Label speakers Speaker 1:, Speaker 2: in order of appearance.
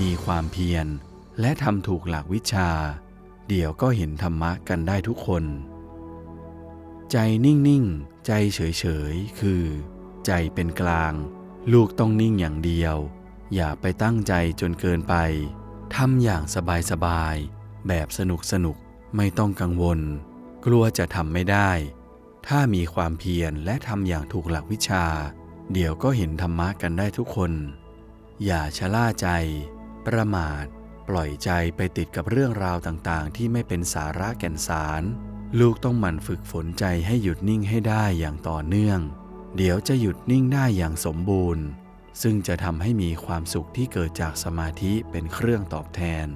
Speaker 1: มีความเพียร และทำถูกหลักวิชา เดี๋ยวก็เห็นธรรมะกันได้ทุกคน ใจนิ่งๆ ใจเฉยๆ คือ ใจเป็นกลาง ลูกต้องนิ่งอย่างเดียว อย่าไปตั้งใจจนเกินไปทำอย่างสบายๆ แบบสนุกสนุกๆไม่ต้องกังวล กลัวจะทำไม่ได้ ถ้ามีความเพียรและทำอย่างถูกหลักวิชา เดี๋ยวก็เห็นธรรมะกันได้ทุกคน อย่าชะล่าใจ ประมาท ปล่อยใจไปติดกับเรื่องราวต่างๆ ที่ไม่เป็นสาระแก่นสาร ลูกต้องหมั่นฝึกฝนใจให้หยุดนิ่งให้ได้อย่างต่อเนื่อง เดี๋ยวจะหยุดนิ่งได้อย่างสมบูรณ์ ซึ่งจะทำให้มีความสุขที่เกิดจากสมาธิเป็นเครื่องตอบแทน